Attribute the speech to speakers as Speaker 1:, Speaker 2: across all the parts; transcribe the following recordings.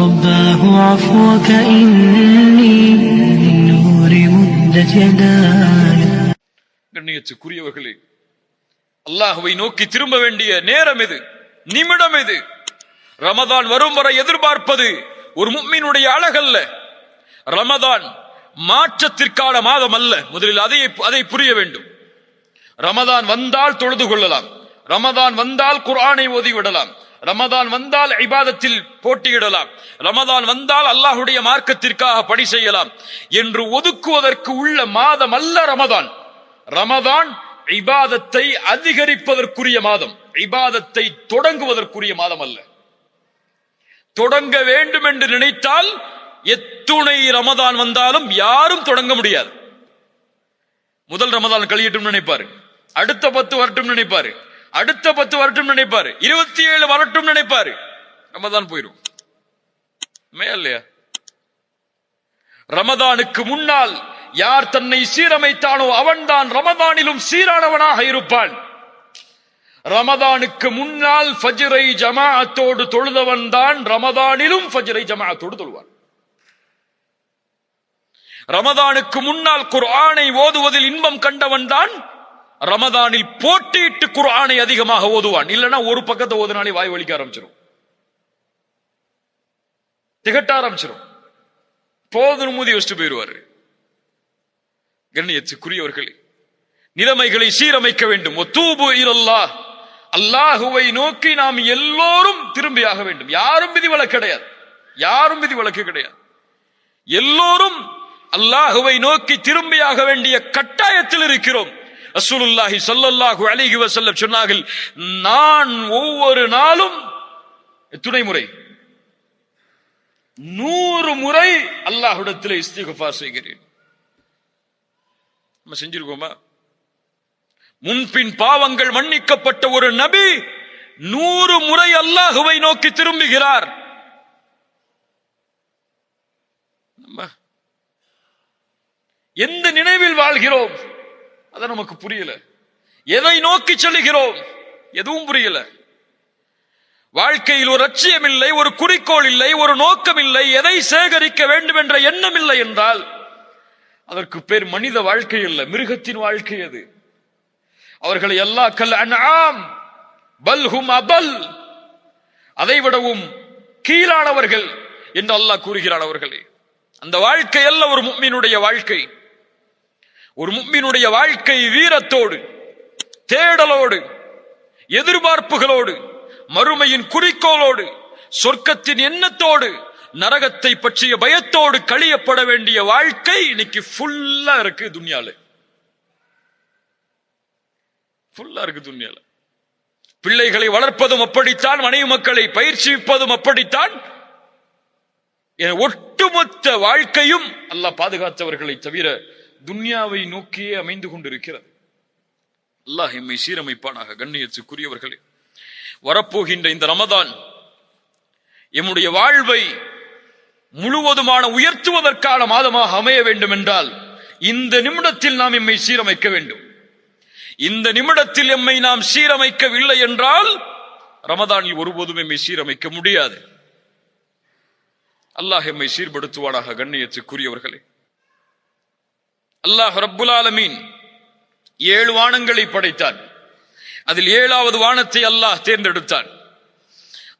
Speaker 1: رباه عفوك إني للنور مدت يداي
Speaker 2: கண்ணியத்துக்குரியவர்களே அல்லாஹுவை நோக்கி திரும்ப வேண்டிய நேரம் இது நிமிடம் இது ரமதான் வரும் வரை எதிர்பார்ப்பது ஒரு முக்மீனுடைய அழகல்ல ரமதான் மாற்றத்திற்கான மாதம் அல்ல முதலில் அதை அதை புரிய வேண்டும் ரமதான் வந்தால் தொழுது கொள்ளலாம் ரமதான் வந்தால் குர்ஆனை ஓதி விடலாம் ரமதான் வந்தால் இபாதத்தில் போட்டியிடலாம். ரமதான் வந்தால் அல்லாஹுடைய மார்க்கத்திற்காக பணி செய்யலாம். என்று ஒதுக்குவதற்கு உள்ள மாதம் அல்ல ரமதான். ரமதான் இபாதத்தை அதிகரிப்பதற்குரிய மாதம். இபாதத்தை தொடங்குவதற்குரிய மாதம் அல்ல. தொடங்க வேண்டும் என்று நினைத்தால் எத்துணை ரமதான் வந்தாலும் யாரும் தொடங்க முடியாது. முதல் ரமதான் கழியட்டும் நினைப்பாரு. அடுத்த பத்து வரட்டும் நினைப்பாரு. அடுத்த பத்து வரட்டும் நினைப்பாரு. இருபத்தி ஏழு வரட்டும் நினைப்பாரு. ரமதான் போயிடும் உண்மையா இல்லையா? ரமதானுக்கு முன்னால் யார் தன்னை சீரமைத்தானோ அவன்தான் ரமதானிலும் சீரானவனாக இருப்பான். ரமதானுக்கு முன்னால் ஃபஜ்ரை ஜமாஅத்தோடு தொழுதவன் தான் ரமதானிலும் ஃபஜ்ரை ஜமாஅத்தோடு தொழுவான். ரமதானுக்கு முன்னால் குர்ஆனை ஓதுவதில் இன்பம் கண்டவன் தான் ரமதானில் போட்டியிட்டு குரானை அதிகமாக ஓதுவான். இல்லைன்னா ஒரு பக்கத்தை ஓதுனாலே வாய் வலிக்க ஆரம்பிச்சிடும் திகட்ட ஆரம்பிச்சிடும் போதும் மூதி வச்சுட்டு போயிடுவாரு. கண்ணியத்துக்குரியவர்களே நிலைமைகளை சீரமைக்க வேண்டும். ஒத்தூபு இரல்லா அல்லாஹுவை நோக்கி நாம் எல்லோரும் திரும்பியாக வேண்டும். யாரும் விதிவிலக்கு கிடையாது. யாரும் விதிவிலக்கு கிடையாது. எல்லோரும் அல்லாஹுவை நோக்கி திரும்பியாக வேண்டிய கட்டாயத்தில் இருக்கிறோம். ரசூலுல்லாஹி சொல்லல்லாஹு அலிஹி வஸல்லம் சொன்னார்கள் நான் ஒவ்வொரு நாளும் எத்துணை முறை? நூறு முறை அல்லாஹுடத்தில் இஸ்திகஃபார் செய்கிறேன். நம்ம செஞ்சிருக்கோமா? முன்பின் பாவங்கள் மன்னிக்கப்பட்ட ஒரு நபி நூறு முறை அல்லாஹுவை நோக்கி திரும்புகிறார். நம்ம எந்த நினைவில் வாழ்கிறோம்? அதை நமக்கு புரியல. எதை நோக்கி செல்கிறோம் எதுவும் புரியல. வாழ்க்கையில் ஒரு லட்சியம் இல்லை ஒரு குறிக்கோள் இல்லை ஒரு நோக்கம் இல்லை எதை சேகரிக்க வேண்டும் என்ற எண்ணம் இல்லை என்றால் அதற்கு பேர் மனித வாழ்க்கை இல்லை மிருகத்தின் வாழ்க்கை அது. அவர்களை எல்லா கல் அன்ஆம் பல்ஹும் அபல் அதை விடவும் கீழானவர்கள் என்று அல்லாஹ் கூறுகிறான் அவர்களே. அந்த வாழ்க்கை அல்ல ஒரு முக்மீனுடைய வாழ்க்கை. ஒரு மும்மினுடைய வாழ்க்கை வீரத்தோடு தேடலோடு எதிர்பார்ப்புகளோடு மறுமையின் குறிக்கோளோடு சொர்க்கத்தின் எண்ணத்தோடு நரகத்தை பற்றிய பயத்தோடு கழியப்பட வேண்டிய வாழ்க்கை இன்னைக்கு ஃபுல்லா இருக்கு துன்யால. ஃபுல்லா இருக்கு துன்யால. பிள்ளைகளை வளர்ப்பதும் அப்படித்தான் மனைவி மக்களை பயிற்சிப்பதும் அப்படித்தான். ஒட்டுமொத்த வாழ்க்கையும் அல்லாஹ் பாதுகாத்தவர்களை தவிர துன்யாவை நோக்கியே அமைந்து கொண்டிருக்கிறது. அல்லாஹ் எம்மை சீரமைப்பானாக கண்ணியத்துக்குரியவர்களே. வரப்போகின்ற இந்த ரமதான் எம்முடைய வாழ்வை முழுவதுமான உயர்த்துவதற்கான மாதமாக அமைய வேண்டும் என்றால் இந்த நிமிடத்தில் நாம் எம்மை சீரமைக்க வேண்டும். இந்த நிமிடத்தில் எம்மை நாம் சீரமைக்கவில்லை என்றால் ரமதானில் ஒருபோதும் எம்மை சீரமைக்க முடியாது. அல்லாஹ் எம்மை சீர்படுத்துவானாக கண்ணியத்துக்குரியவர்களே. அல்லாஹ் ரப்புல் ஆலமீன் ஏழு வானங்களை படைத்தார் அதில் ஏழாவது வானத்தை அல்லாஹ் தேர்ந்தெடுத்தார்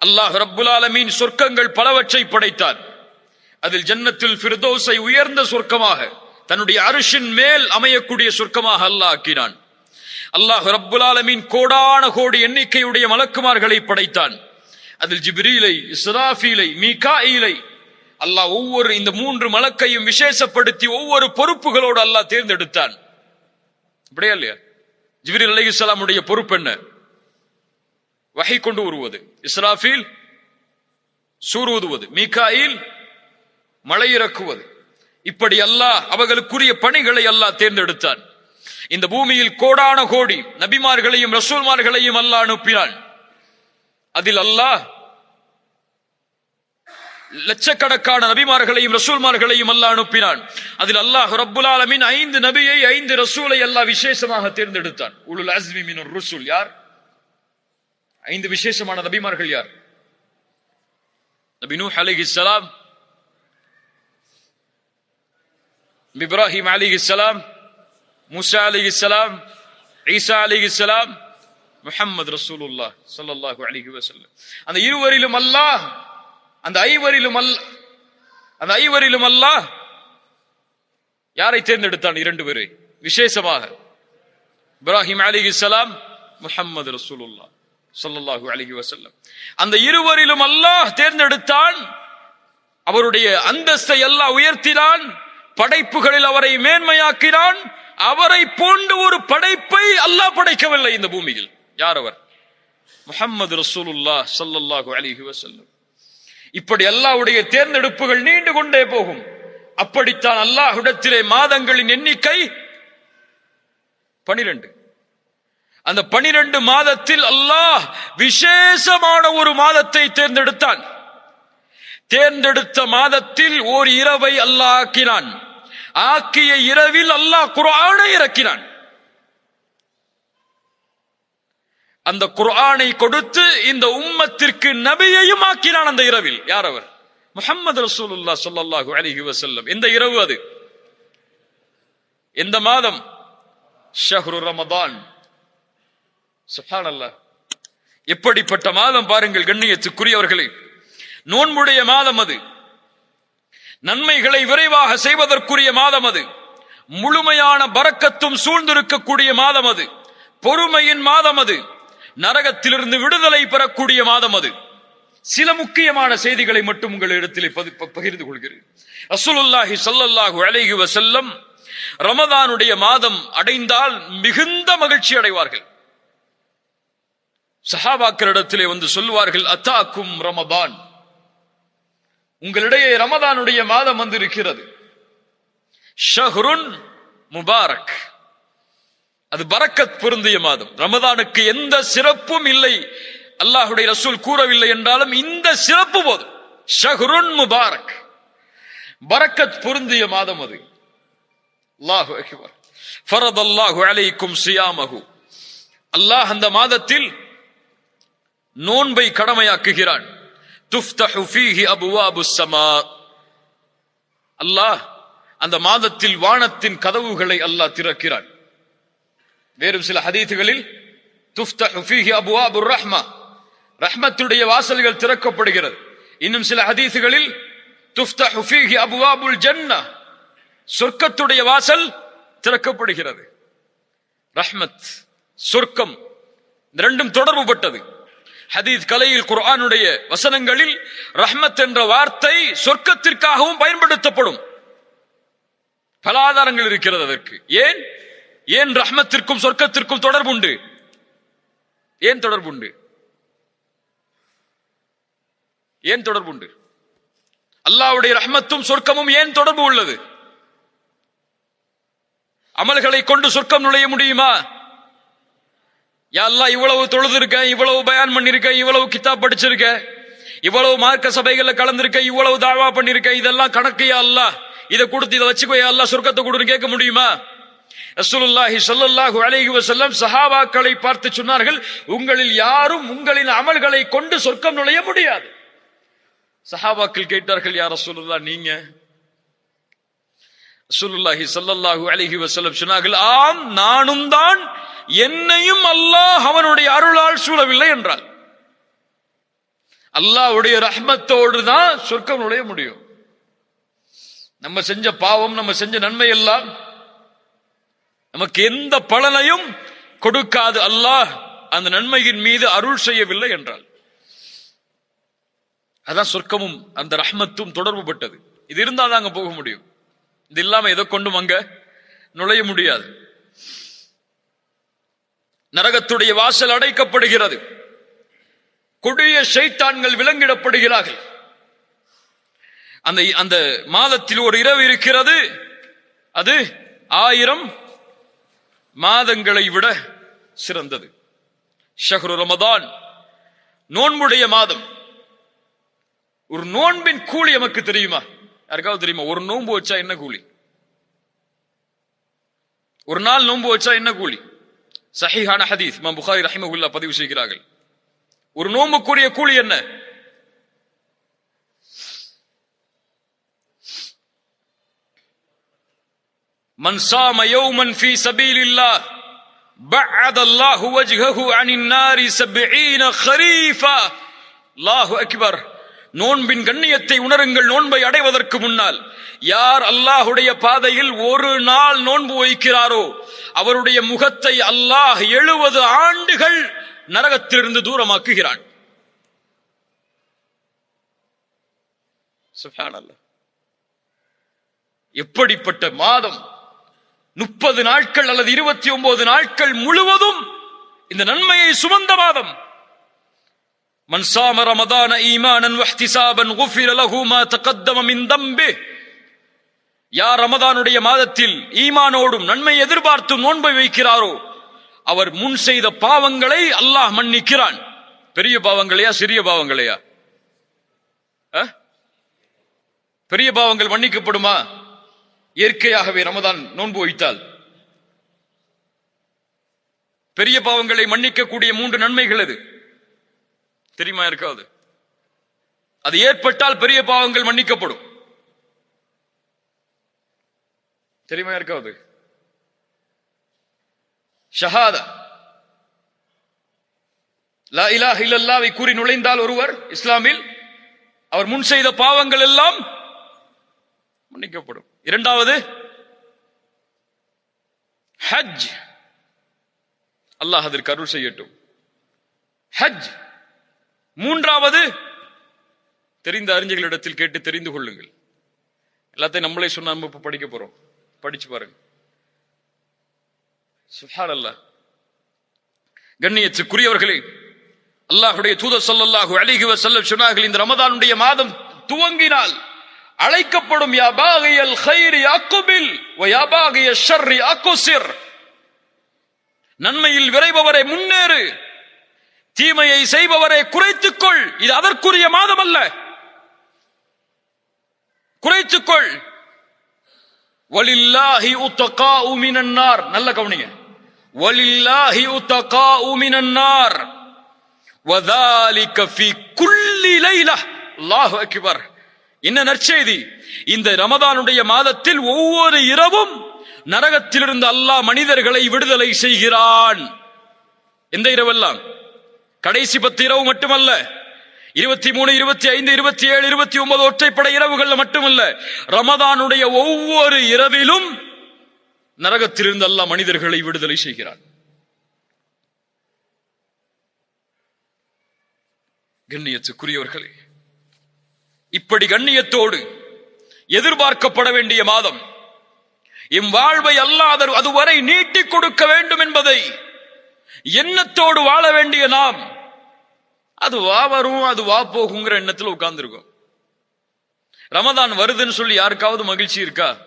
Speaker 2: அல்லாஹ் ரப்புல் ஆலமீன் சொர்க்கங்கள் பலவற்றை படைத்தார் அதில் ஜன்னத்தில் ஃபிர்தோஸை உயர்ந்த சொர்க்கமாக தன்னுடைய அரிசின் மேல் அமையக்கூடிய சொர்க்கமாக அல்லாஹ் ஆக்கினான். அல்லாஹ் ரப்புல் ஆலமீன் கோடான கோடி எண்ணிக்கையுடைய மலக்குமார்களை படைத்தான். அதில் ஜிப்ரீலை இஸ்ராஃபீலை மீகாயிலை அல்லாஹ் ஒவ்வொரு இந்த மூன்று மலக்கையும் விசேஷப்படுத்தி ஒவ்வொரு பொறுப்புகளோடு அல்லாஹ் தேர்ந்தெடுத்தான். அப்படியா இல்லையா? ஜிபிரி அலைஹிஸ்ஸலாமுடைய பொறுப்பு என்ன? வகை கொண்டு வருவது. இஸ்ராஃபீல் சூர் மீகாயில் மழை இறக்குவது. இப்படி அல்லாஹ் அவர்களுக்குரிய பணிகளை அல்லாஹ் தேர்ந்தெடுத்தான். இந்த பூமியில் கோடான கோடி நபிமார்களையும் ரசூல்மார்களையும் அல்லாஹ் அனுப்பினான். அதில் அல்லாஹ் லட்சக்கணக்கான நபிமார்களையும் ரசூல்மார்களையும் அல்லாஹ் அனுப்பினான். அதில் அல்லாஹ் ரப்புல் ஆலமீன் ஐந்து நபியை ஐந்து ரசூலை அல்லாஹ் விசேஷமாக தேர்ந்தெடுத்தான். உலுல் அஸ்மி ருசூல். யார்? ஐந்து விசேஷமான நபிமார்கள் யார்? நபி நூஹ் சலாம் இப்ராஹிம் அலைஹிஸ்ஸலாம் மூசா அலைஹிஸ்ஸலாம் ஈசா சலாம் முஹம்மது ரசூலுல்லாஹ் ஸல்லல்லாஹு அலைஹி வஸல்லம். அந்த இருவரிலும் அல்லாஹ் அந்த ஐவரிலும் அல்ல அந்த ஐவரிலும் அல்லாஹ் யாரை தேர்ந்தெடுத்தான் இரண்டு பேரை விசேஷமாக இப்ராஹிம் அலிஹிஸ்ஸலாம் முஹம்மது ரசூலுல்லா சொல்லல்லாஹு அலிஹி வசல்லம் அந்த இருவரிலும் அல்லாஹ் தேர்ந்தெடுத்தான் அவருடைய அந்தஸ்தை அல்லாஹ் உயர்த்தினான் படைப்புகளில் அவரை மேன்மையாக்கினான் அவரை போன்று ஒரு படைப்பை அல்லாஹ் படைக்கவில்லை இந்த பூமியில் யார் அவர் முஹம்மது ரசூலுல்லா ஸல்லல்லாஹு அலிஹி வசல்லம் இப்படி அல்லாவுடைய தேர்ந்தெடுப்புகள் நீண்டு கொண்டே போகும். அப்படித்தான் அல்லாஹுடத்திலே மாதங்களின் எண்ணிக்கை பனிரெண்டு. அந்த பனிரெண்டு மாதத்தில் அல்லாஹ் விசேஷமான ஒரு மாதத்தை தேர்ந்தெடுத்தான். தேர்ந்தெடுத்த மாதத்தில் ஓர் இரவை அல்லாஹ் ஆக்கினான். ஆக்கிய இரவில் அல்லாஹ் குரானை இறக்கினான். அந்த குர்ஆனை கொடுத்து இந்த உம்மத்திற்கு நபியையும் ஆக்கினான் அந்த இரவில். யார் அவர்? முஹம்மது ரசூலுல்லா சொல்லல்லாஹு அலிஹி வசல்லம் எந்த இரவு அது? எந்த மாதம்? ஷஹ்ரு ரமதான். சுஹானல்லா எப்படிப்பட்ட மாதம் பாருங்கள் கண்ணியத்துக்குரியவர்களே. நோன்புடைய மாதம் அது. நன்மைகளை விரைவாக செய்வதற்குரிய மாதம் அது. முழுமையான பறக்கத்தும் சூழ்ந்திருக்கக்கூடிய மாதம் அது. பொறுமையின் மாதம் அது. நரகத்திலிருந்து விடுதலை பெறக்கூடிய மாதம் அது. சில முக்கியமான செய்திகளை மட்டும் உங்களிடத்திலே பதி- பகிர்ந்து கொள்கிறேன். அசுலுல்லாஹி ஸல்லல்லாஹு அலைஹி வஸல்லம் ரமதானுடைய மாதம் அடைந்தால் மிகுந்த மகிழ்ச்சி அடைவார்கள். சஹாபாக்கரிடத்திலே வந்து சொல்லுவார்கள் அத்தாக்கும் ரமதான். உங்களிடையே ரமதானுடைய மாதம் வந்து இருக்கிறது ஷஹ்ருன் முபாரக். அது பரக்கத் பொருந்திய மாதம். ரமதானுக்கு எந்த சிறப்பும் இல்லை. அல்லாஹுடைய ரசூல் கூறவில்லை என்றாலும் இந்த சிறப்பு போதும். ஷஹ்ருன் முபாரக். பரக்கத் பொருந்திய மாதம் அது. அல்லாஹு அக்பர். ஃபரத் அல்லாஹு அலைக்கும் சியாமஹு. அல்லாஹ் அந்த மாதத்தில் நோன்பை கடமையாக்குகிறான். துஃப்தஹு ஃபீஹி அபுவாபு சமா அல்லாஹ் அந்த மாதத்தில் வானத்தின் கதவுகளை அல்லாஹ் திறக்கிறான். வேறும் சில ஹதீத்துகளில் ரஹ்மா. ரஹ்மத்துடைய வாசல்கள் திறக்கப்படுகிறது. இன்னும் சில ஹதீசுகளில் அபுவாபுல் சொர்க்கத்துடைய வாசல் திறக்கப்படுகிறது. ரஹ்மத் சொர்க்கம் இந்த ரெண்டும் தொடர்புபட்டது ஹதீத் கலையில் குர்ஆனுடைய வசனங்களில் ரஹ்மத் என்ற வார்த்தை சொர்க்கத்திற்காகவும் பயன்படுத்தப்படும். பல ஆதாரங்கள் இருக்கிறது அதற்கு. ஏன்? ஏன் ரஹ்மத்திற்கும் சொர்க்கத்திற்கும் தொடர்புண்டு? ஏன் தொடர்புண்டு? ஏன் தொடர்புண்டு? அல்லாவுடைய ரஹ்மத்தும் சொர்க்கமும் ஏன் தொடர்பு உள்ளது? அமல்களை கொண்டு சொர்க்கம் நுழைய முடியுமா? யாரெல்லாம் இவ்வளவு இவ்வளவு இருக்கேன் இவ்வளவு பயான் பண்ணிருக்கேன் இவ்வளவு கித்தா படிச்சிருக்கேன் இவ்வளவு மார்க்க சபைகள்ல கலந்துருக்கேன் இவ்வளவு தாவா பண்ணிருக்கேன் இதெல்லாம் கணக்கு யா இதை கொடுத்து இதை வச்சுக்கோ யா சொர்க்கத்தை கொடுன்னு கேட்க முடியுமா? ரசூலுல்லாஹி ஸல்லல்லாஹு அலைஹி வசல்லம் சஹாபாக்களை பார்த்து சொன்னார்கள் உங்களில் யாரும் உங்களின் அமல்களை கொண்டு சொர்க்கம் நுழைய முடியாது. சஹாபாக்கள் கேட்டார்கள் யார் ரசூலுல்லா நீங்க? ரசூலுல்லாஹி ஸல்லல்லாஹு அலைஹி வசல்லம் சொன்னார்கள் ஆம் நானும் தான் என்னையும் அல்லாஹ் அவனுடைய அருளால் சூழவில்லை என்றார். அல்லாஹ்வுடைய ரஹ்மத்தோடு தான் சொர்க்கம் நுழைய முடியும். நம்ம செஞ்ச பாவம் நம்ம செஞ்ச நன்மை எல்லாம் நமக்கு எந்த பலனையும் கொடுக்காது அல்லாஹ் அந்த நன்மையின் மீது அருள் செய்யவில்லை என்றால். அதான் சொர்க்கமும் அந்த ரஹ்மத்தும் தொடர்பு பட்டது இது இருந்தால் தான் அங்க போக முடியும். இது இல்லாம எதை கொண்டும் அங்க நுழைய முடியாது. நரகத்துடைய வாசல் அடைக்கப்படுகிறது. கொடிய சைத்தான்கள் விலங்கிடப்படுகிறார்கள். அந்த அந்த மாதத்தில் ஒரு இரவு இருக்கிறது. அது ஆயிரம் மாதங்களை விட சிறந்தது. ஷஹ்ரு ரமதான் நோன்புடைய மாதம். ஒரு நோன்பின் கூலி நமக்கு தெரியுமா? யாருக்காவது தெரியுமா? ஒரு நோன்பு வச்சா என்ன கூலி? ஒரு நாள் நோன்பு வச்சா என்ன கூலி? சஹிஹான ஹதீஸ். இமாம் புகாரி ரஹிமகுல்லா பதிவு செய்கிறார்கள். ஒரு நோன்புக்குரிய கூலி என்ன? من صام يوما في سبيل الله بعد الله وجهه عن النار سبعين خريفا الله أكبر நோன்பின் கண்ணியத்தை உணருங்கள் நோன்பை அடைவதற்கு முன்னால் யார் அல்லாஹுடைய பாதையில் ஒரு நாள் நோன்பு வைக்கிறாரோ அவருடைய முகத்தை அல்லாஹ் எழுபது ஆண்டுகள் நரகத்திலிருந்து தூரமாக்குகிறான் சுப்ஹானல்லாஹ். எப்படிப்பட்ட மாதம் முப்பது நாட்கள் அல்லது இருபத்தி ஒன்பது நாட்கள் முழுவதும் இந்த நன்மையை சுமந்த மாதம் من صام رمضان ايمانا واحتسابا غفر له ما تقدم من ذنبه யார் ரமதானுடைய மாதத்தில் ஈமானோடும் நன்மை எதிர்பார்த்தும் நோன்பை வைக்கிறாரோ அவர் முன் செய்த பாவங்களை அல்லாஹ் மன்னிக்கிறான் பெரிய பாவங்களையா சிறிய பாவங்களையா அ? பெரிய பாவங்கள் மன்னிக்கப்படுமா இயற்கையாகவே ரமதான் நோன்பு வைத்தால் பெரிய பாவங்களை மன்னிக்கக்கூடிய மூன்று நன்மைகள் அது. தெரியுமா இருக்காது. அது ஏற்பட்டால் பெரிய பாவங்கள் மன்னிக்கப்படும். தெரியுமா இருக்காது. ஷஹாதா. லா இலாஹ இல்லல்லாவை கூறி நுழைந்தால் ஒருவர் இஸ்லாமில் அவர் முன் செய்த பாவங்கள் எல்லாம் மன்னிக்கப்படும். இரண்டாவது ஹஜ். அல்லாஹ் அதற்கு அருள் செய்யட்டும். ஹஜ். மூன்றாவது தெரிந்த அறிஞர்களிடத்தில் கேட்டு தெரிந்து கொள்ளுங்கள். எல்லாத்தையும் நம்மளே சொன்ன நம்ம இப்ப படிக்க போறோம். படிச்சு பாருங்க. சுஹான் அல்லாஹ் கண்ணியத்துக்குரியவர்களே அல்லாஹுடைய தூத ஸல்லல்லாஹு அலைஹி செல்ல சொன்னார்கள் இந்த ரமதானுடைய மாதம் துவங்கினால் அழைக்கப்படும் யா பாகியல் அக்குபில் வ ஷர்ரி அக்குசிர். நன்மையில் விரைபவரை முன்னேறு. தீமையை செய்பவரை குறைத்துக்கொள். இது அதற்குரிய மாதம் அல்ல குறைத்துக்கொள். வலில்லாஹி உத்தகா மினன் நல்ல கவனிங்க. வலில்லாஹி உத்தகா மினன் நார் வதாலிக ஃபி குல்லி லைலா அல்லாஹு அக்பர். என்ன நற்செய்தி? இந்த ரமதானுடைய மாதத்தில் ஒவ்வொரு இரவும் நரகத்திலிருந்து அல்லாஹ் மனிதர்களை விடுதலை செய்கிறான். எந்த இரவெல்லாம்? கடைசி பத்து இரவு மட்டுமல்ல. இருபத்தி மூணு இருபத்தி ஐந்து இருபத்தி ஏழு இருபத்தி ஒன்பது ஒற்றைப்படை இரவுகள் மட்டுமல்ல. ரமதானுடைய ஒவ்வொரு இரவிலும் நரகத்திலிருந்து அல்லாஹ் மனிதர்களை விடுதலை செய்கிறான். கண்ணியத்துக்குரியவர்களே இப்படி கண்ணியத்தோடு எதிர்பார்க்கப்பட வேண்டிய மாதம். எம் வாழ்வை அல்லாத அதுவரை நீட்டிக் கொடுக்க வேண்டும் என்பதை எண்ணத்தோடு வாழ வேண்டிய நாம் அது வா வரும் அது வா போகுங்கிற எண்ணத்தில் உட்கார்ந்துருக்கோம். ரமதான் வருதுன்னு சொல்லி யாருக்காவது மகிழ்ச்சி இருக்கா?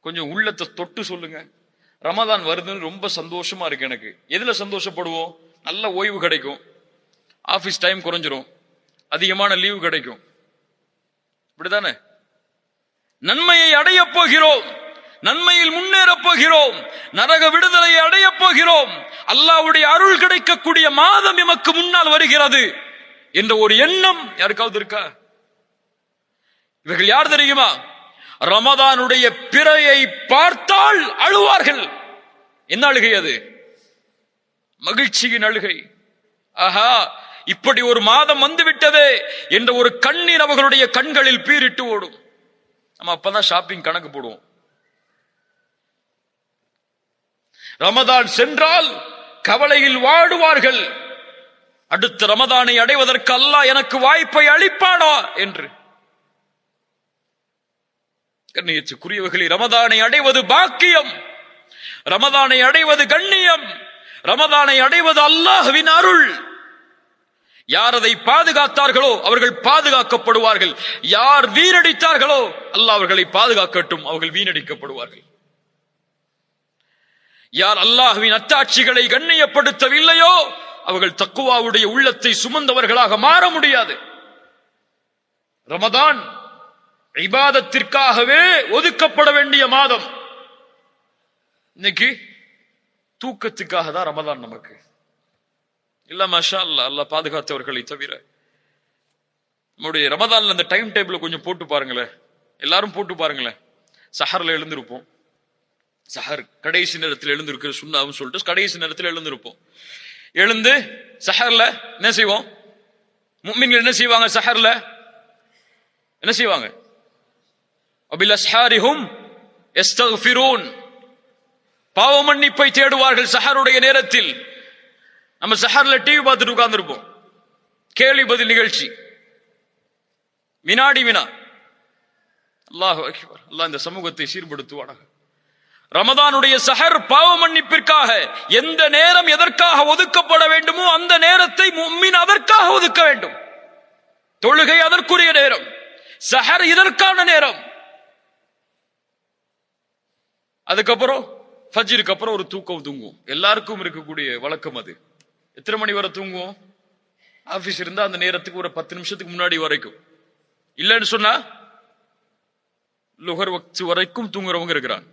Speaker 2: கொஞ்சம் உள்ளத்தை தொட்டு சொல்லுங்க. ரமதான் வருதுன்னு ரொம்ப சந்தோஷமா இருக்கு எனக்கு. எதுல சந்தோஷப்படுவோம்? நல்ல ஓய்வு கிடைக்கும். ஆபீஸ் டைம் குறைஞ்சிரும். அதிகமான லீவு கிடைக்கும். இப்படிதானே? நன்மையை அடையப் போகிறோம். நன்மையில் முன்னேறப் போகிறோம். நரக விடுதலையை அடையப் போகிறோம். அல்லாவுடைய அருள் கிடைக்கக்கூடிய மாதம் எமக்கு முன்னால் வருகிறது என்ற ஒரு எண்ணம் யாருக்காவது இருக்கா? இவர்கள் யார் தெரியுமா? ரமதானுடைய பிறையை பார்த்தால் அழுவார்கள். என்ன அழுகை அது? மகிழ்ச்சியின் அழுகை. ஆஹா இப்படி ஒரு மாதம் வந்து விட்டதே என்ற ஒரு கண்ணீர் அவர்களுடைய கண்களில் பீரிட்டு ஓடும். நம்ம அப்பதான் ஷாப்பிங் கணக்கு போடுவோம். ரமதான் சென்றால் கவலையில் வாடுவார்கள். அடுத்த ரமதானை அடைவதற்கு அல்லாஹ் எனக்கு வாய்ப்பை அளிப்பானா என்று. கண்ணியத்துக்குரியவர்களே ரமதானை அடைவது பாக்கியம். ரமதானை அடைவது கண்ணியம். ரமதானை அடைவது அல்லாஹ்வின் அருள். யார் அதை பாதுகாத்தார்களோ அவர்கள் பாதுகாக்கப்படுவார்கள். யார் வீணடித்தார்களோ அல்லாஹ் அவர்களை பாதுகாக்கட்டும் அவர்கள் வீணடிக்கப்படுவார்கள். யார் அல்லாஹுவின் அத்தாட்சிகளை கண்ணியப்படுத்தவில்லையோ அவர்கள் தக்குவாவுடைய உள்ளத்தை சுமந்தவர்களாக மாற முடியாது. ரமதான் இபாதத்திற்காகவே ஒதுக்கப்பட வேண்டிய மாதம். இன்னைக்கு தூக்கத்துக்காக தான் ரமதான் நமக்கு. இல்ல மஷா அல்ல அல்ல பாதுகாத்தவர்களை தவிர. நம்முடைய ரமதான்ல அந்த டைம் டேபிள் கொஞ்சம் போட்டு பாருங்களேன். எல்லாரும் போட்டு பாருங்களேன். சஹர்ல எழுந்திருப்போம். சஹர் கடைசி நேரத்தில் எழுந்திருக்கிற சுண்ணாவும் சொல்லிட்டு கடைசி நேரத்தில் எழுந்திருப்போம். எழுந்து சஹர்ல என்ன செய்வோம்? மும்மின்கள் என்ன செய்வாங்க சஹர்ல? என்ன செய்வாங்க? அபில் அஸ்ஹாரிஹும் எஸ்தக்ஃபிரூன் பாவ மன்னிப்பை தேடுவார்கள் சஹருடைய நேரத்தில். நம்ம சஹர்ல டிவி பார்த்துட்டு உட்கார்ந்திருப்போம். கேள்வி பதில் நிகழ்ச்சி. வினாடி வினா. அல்லாஹ் அக்பர். அல்லாஹ் இந்த சமூகத்தை சீர்படுத்துவானாக. ரமதானுடைய சஹர் பாவ மன்னிப்பிற்காக எந்த நேரம் எதற்காக ஒதுக்கப்பட வேண்டுமோ அந்த நேரத்தை மும்மின் அதற்காக ஒதுக்க வேண்டும். தொழுகை அதற்குரிய நேரம். சஹர் இதற்கான நேரம். அதுக்கப்புறம் ஃபஜ்ருக்கு அப்புறம் ஒரு தூக்கம் தூங்கும். எல்லாருக்கும் இருக்கக்கூடிய வழக்கம் அது. எத்தனை மணி வரை தூங்குவோம்? ஆபீஸ் இருந்தா அந்த நேரத்துக்கு ஒரு பத்து நிமிஷத்துக்கு முன்னாடி வரைக்கும். இல்லைன்னு சொன்னா லுகர் வக்து வரைக்கும் தூங்குறவங்க இருக்கிறாங்க.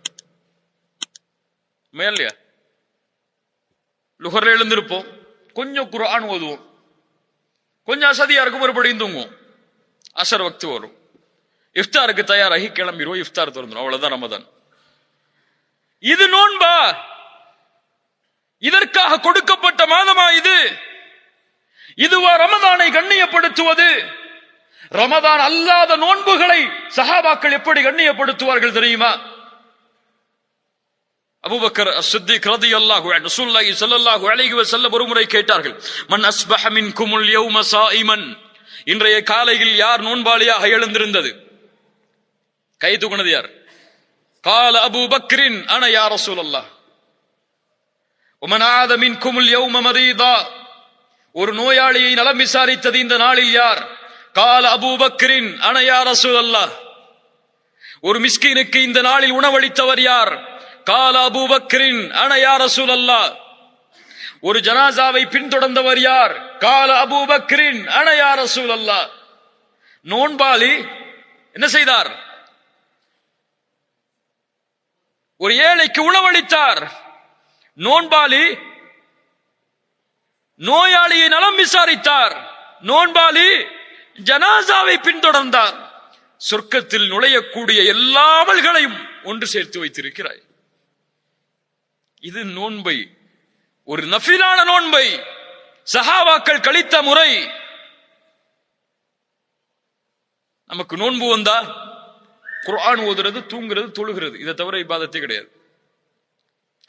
Speaker 2: மேலையா லுகர்ல எழுந்திருப்போம். கொஞ்சம் குரான் ஓதுவோம். கொஞ்சம் அசதியா இருக்கும் மறுபடியும் தூங்குவோம். அசர் வக்து வரும். இஃப்தாருக்கு தயாராகி கிளம்பிடுவோம் இஃப்தார் திறந்துடும். அவ்வளவுதான் ரமதான். இது நோன்பா? இதற்காக கொடுக்கப்பட்ட மாதமா இது? இதுவா ரமதானை கண்ணியப்படுத்துவது? ரமதான் அல்லாத நோன்புகளை சஹாபாக்கள் எப்படி கண்ணியப்படுத்துவார்கள் தெரியுமா? அபுபக்கர் சித்திக் ரதி அல்லாஹு ரசூல்லாஹி ஸல்லல்லாஹு அலைஹி வஸல்லம் ஒருமுறை கேட்டார்கள் மன் அஸ்பஹ மின்குமுல் யௌம சாயிமன்? இன்றைய காலையில் யார் நோன்பாளியாக எழுந்திருந்தது? கை தூக்குனது யார்? கால அபூபக்கரின் அன யா ரசூலல்லாஹ். உமனாதமின் குமுல் யௌம மரீதா ஒரு நோயாளியை நலம் விசாரித்தது இந்த நாளில் யார்? கால அபூபக்கரின் அணையா ரசூல் அல்லாஹ் ஒரு மிஸ்கினுக்கு இந்த நாளில் உணவளித்தவர் யார்? கால அபூபக்கரின் அணையா ரசூல் அல்லாஹ் ஒரு ஜனாசாவை பின்தொடர்ந்தவர் யார்? கால அபூபக்கரின் அணையா ரசூல் அல்லாஹ் நோன்பாளி என்ன செய்தார்? ஒரு ஏழைக்கு உணவளித்தார். நோன்பாளி நோயாளியை நலம் விசாரித்தார். நோன்பாளி ஜனாசாவை பின்தொடர்ந்தார். சொர்க்கத்தில் நுழையக்கூடிய எல்லா அமல்களையும் ஒன்று சேர்த்து வைத்திருக்கிறாய். இது நோன்பை. ஒரு நஃபிலான நோன்பை. சஹாவாக்கள் கழித்த முறை. நமக்கு நோன்பு வந்தா குரான் ஓதுறது தூங்குறது தொழுகிறது. இதை தவிர இப்பாதத்தே கிடையாது.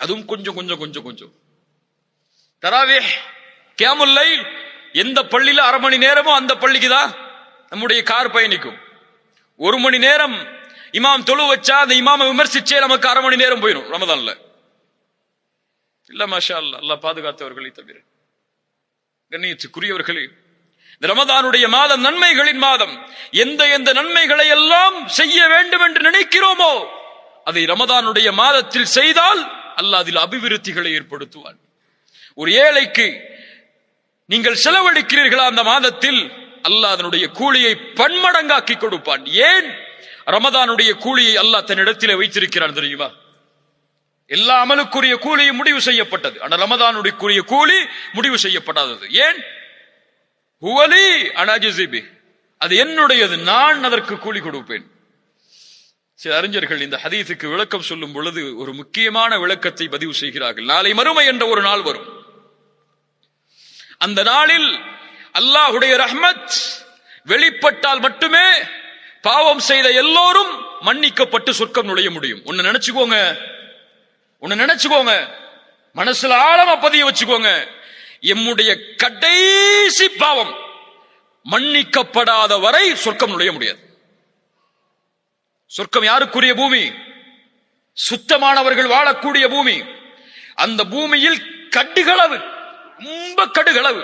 Speaker 2: அதுவும் கொஞ்சம் கொஞ்சம் கொஞ்சம் கொஞ்சம். தராவே கேமுல்லை எந்த பள்ளியில அரை மணி நேரமோ அந்த பள்ளிக்கு தான் நம்முடைய கார் பயணிக்கும். ஒரு மணி நேரம் இமாம் தொழு வச்சா அந்த இமாமை விமர்சிச்சே நமக்கு அரை மணி நேரம் போயிடும் ரமதான்ல. இல்ல மாஷா அல்லா பாதுகாத்தவர்களை தவிர. கண்ணியத்துக்குரியவர்களே இந்த ரமதானுடைய மாதம் நன்மைகளின் மாதம் எந்த எந்த நன்மைகளை எல்லாம் செய்ய வேண்டும் என்று நினைக்கிறோமோ அதை ரமதானுடைய மாதத்தில் செய்தால் அல்லாஹ் அதில் அபிவிருத்திகளை ஏற்படுத்துவான். ஒரு ஏழைக்கு நீங்கள் செலவழிக்கிறீர்களா அந்த மாதத்தில்? அல்லாஹ் அதனுடைய கூலியை பன்மடங்காக்கி கொடுப்பான். ஏன்? ரமதானுடைய கூலியை அல்லாஹ் தன்னிடத்திலே வைத்திருக்கிறான் தெரியுமா? எல்லா அமலுக்குரிய கூலியும் முடிவு செய்யப்பட்டது. ஆனால் ரமதானுடைய கூலி முடிவு செய்யப்படாதது. ஏன்? ஹுவலி அனாஜிபி அது என்னுடையது. நான் அதற்கு கூலி கொடுப்பேன். சில அறிஞர்கள் இந்த ஹதீஸுக்கு விளக்கம் சொல்லும் பொழுது ஒரு முக்கியமான விளக்கத்தை பதிவு செய்கிறார்கள். நாளை மறுமை என்ற ஒரு நாள் வரும். அந்த நாளில் அல்லாஹுடைய ரஹ்மத் வெளிப்பட்டால் மட்டுமே பாவம் செய்த எல்லோரும் மன்னிக்கப்பட்டு சொர்க்கம் நுழைய முடியும். ஒன்னு நினைச்சுக்கோங்க. ஒன்னு நினைச்சுக்கோங்க. மனசுல ஆழமா பதிய வச்சுக்கோங்க. எம்முடைய கடைசி பாவம் மன்னிக்கப்படாத வரை சொர்க்கம் நுழைய முடியாது. சொர்க்கம் யாருக்குரிய பூமி? சுத்தமானவர்கள் வாழக்கூடிய பூமி. அந்த பூமியில் கடுகளவு ரொம்ப கடுகளவு.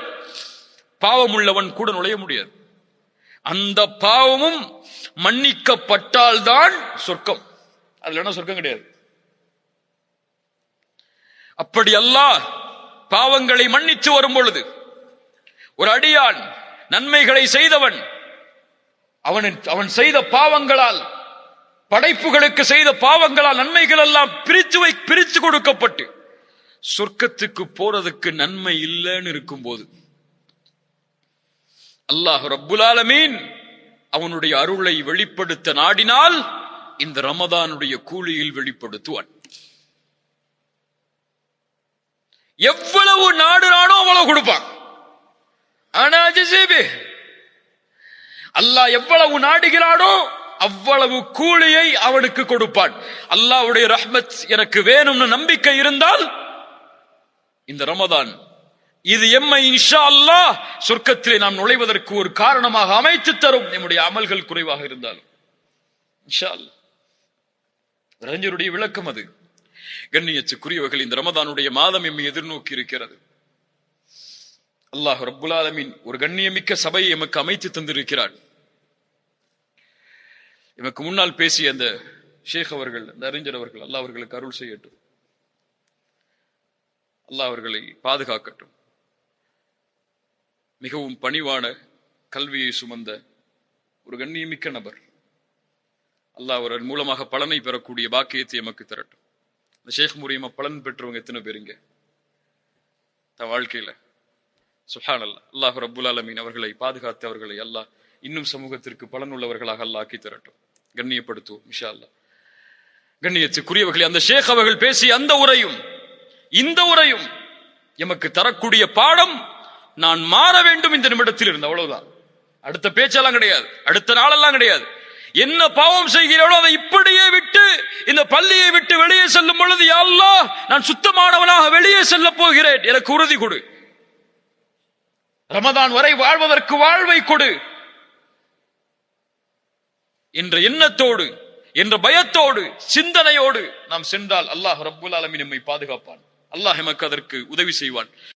Speaker 2: பாவம் உள்ளவன் கூட நுழைய முடியாது. அந்த பாவமும் மன்னிக்கப்பட்டால்தான் சொர்க்கம். அதுல என்ன சொர்க்கம் கிடையாது? அப்படி அல்ல பாவங்களை மன்னித்து வரும் பொழுது ஒரு அடியான் நன்மைகளை செய்தவன் அவன் அவன் செய்த பாவங்களால் படைப்புகளுக்கு செய்த பாவங்களால் நன்மைகள் எல்லாம் பிரிச்சு வை பிரித்து கொடுக்கப்பட்டு சொர்க்கத்துக்கு போறதுக்கு நன்மை இல்லைன்னு இருக்கும் போது அல்லாஹ் ரப்புல் ஆலமீன் அவனுடைய அருளை வெளிப்படுத்த நாடினால் இந்த ரமதானுடைய கூலியில் வெளிப்படுத்துவான். எவ்வளவு நாடுறானோ அவ்வளவு கொடுப்பான். ஆனா அல்லாஹ் எவ்வளவு நாடுகிறானோ அவ்வளவு கூலியை அவனுக்கு கொடுப்பான். அல்லாவுடைய ரஹ்மத் எனக்கு வேணும்னு நம்பிக்கை இருந்தால் இந்த ரமதான் இது எம்மை இன்ஷா அல்லாஹ் சொர்க்கத்திலே நாம் நுழைவதற்கு ஒரு காரணமாக அமைத்து தரும். நம்முடைய அமல்கள் குறைவாக இருந்தாலும். இன்ஷா அல்லாஹ். அறிஞருடைய விளக்கம் அது. கண்ணியத்துக்குரியவர்கள் இந்த ரமதானுடைய மாதம் எம்மை எதிர்நோக்கி இருக்கிறது. அல்லாஹ் ரப்புல் ஆலமீன் ஒரு கண்ணியமிக்க சபையை எமக்கு அமைத்து தந்திருக்கிறார் இவனுக்கு முன்னால் பேசிய அந்த ஷேக் அவர்கள் அந்த அறிஞர் அவர்கள் அல்லா அவர்களுக்கு அருள் செய்யட்டும். அல்லாஹ் அவர்களை பாதுகாக்கட்டும். மிகவும் பணிவான கல்வியை சுமந்த ஒரு கண்ணியமிக்க நபர். அல்லாஹ் அவர் மூலமாக பலனை பெறக்கூடிய பாக்கியத்தை எமக்கு தரட்டும். இந்த ஷேக் மூலியமா பலன் பெற்றவங்க எத்தனை பேருங்க தன் வாழ்க்கையில. சுஹான் அல்லா அல்லாஹ் ரபுல் அலமீன் அவர்களை பாதுகாத்து அவர்களை அல்லாஹ் இன்னும் சமூகத்திற்கு பலன் உள்ளவர்களாக அல்லாக்கி ஆக்கி தரட்டும். கண்ணியப்படுத்துவோம் இன்ஷா கண்ணியத்துக்குரியவர்களே அந்த ஷேக் அவர்கள் பேசிய அந்த உரையும் இந்த உரையும் எமக்கு தரக்கூடிய பாடம் நான் மாற வேண்டும் இந்த நிமிடத்தில் இருந்து அவ்வளவுதான். அடுத்த பேச்செல்லாம் கிடையாது அடுத்த நாளெல்லாம் கிடையாது. என்ன பாவம் செய்கிறாரோ அதை இப்படியே விட்டு இந்த பள்ளியை விட்டு வெளியே செல்லும் பொழுது யாழ்லா நான் சுத்தமானவனாக வெளியே செல்ல போகிறேன். எனக்கு உறுதி கொடு. ரமதான் வரை வாழ்வதற்கு வாழ்வை கொடு. என்ற எண்ணத்தோடு என்ற பயத்தோடு சிந்தனையோடு நாம் சென்றால் அல்லாஹ் ரப்புல் அலமின் நம்மை பாதுகாப்பான். அல்லாஹ் எமக்கு அதற்கு உதவி செய்வான்.